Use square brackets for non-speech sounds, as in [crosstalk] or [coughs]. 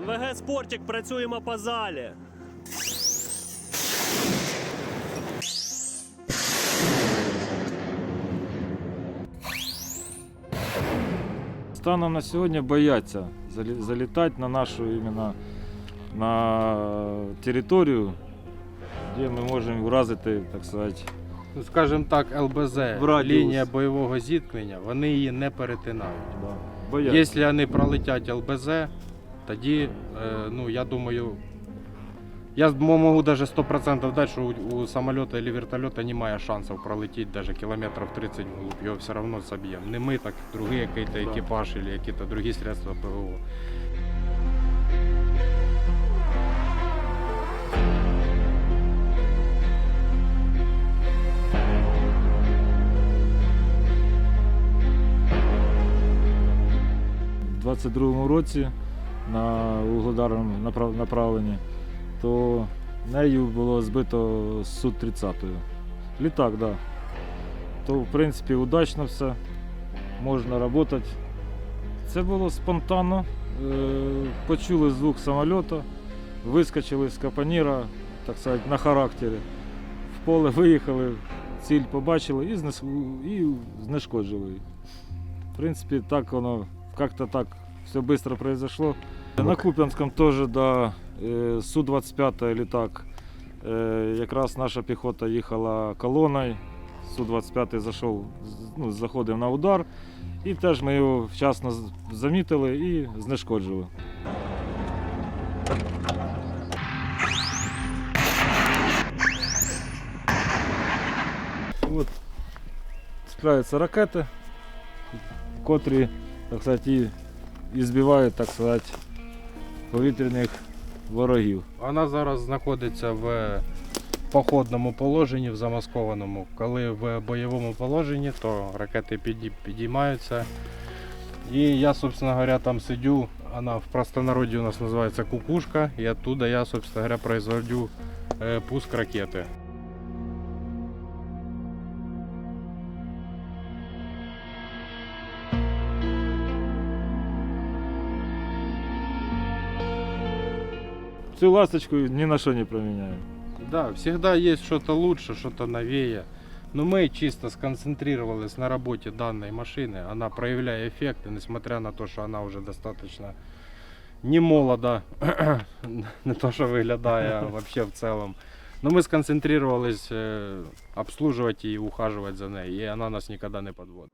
МВГ Спортик, працюємо по залі. Станом на сьогодні бояться залітати на нашу іменно на територію, де ми можемо вразити, так сказати, Ну, скажімо так, ЛБЗ, лінія бойового зіткнення, вони її не перетинають. да, бояться. Якщо вони пролетять ЛБЗ, тоді, е, ну, я думаю, я можу навіть 100% дати, що у, самоліта або вертольота немає шансів пролетіти навіть кілометрів 30 вглубь, його все одно соб'ємо. Не ми, так другий якийсь екіпаж або якісь інші средства ПВО. У 22-му році на угледарному направ- направленні, то нею було збито Су-30. Літак, так. Да. То, в принципі, удачно все, можна працювати. Це було спонтанно. Е, Почули звук самоліта, вискочили з капаніра, так сказати, на характері. В поле виїхали, ціль побачили і, і знешкоджили. В принципе, так оно, как-то так все быстро произошло. На Куп'янському теж да, е, Су-25 літак. Е, Якраз наша піхота їхала колоною. Су-25 зайшов, ну, заходив на удар. І теж ми його вчасно замітили і знешкоджили. От спускаються ракети, котрі, так сказати, і збивають, так сказати, повітряних ворогів. Вона зараз знаходиться в походному положенні, в замаскованому. Коли в бойовому положенні, то ракети піді- підіймаються. І я, собственно говоря, там сидю. Вона в простонароді у нас називається кукушка. І оттуда я, собственно говоря, производю е, пуск ракети. Цю ласточку ні на що не проміняю. Да, всегда есть что-то лучше, что-то новее. Но мы чисто сконцентрировались на работе данной машины. Она проявляет эффекты, несмотря на то, что она уже достаточно не молода, [coughs] не то, что выглядая а вообще [laughs] в целом. Но мы сконцентрировались э, обслуживать и ухаживать за ней, и она нас никогда не подводит.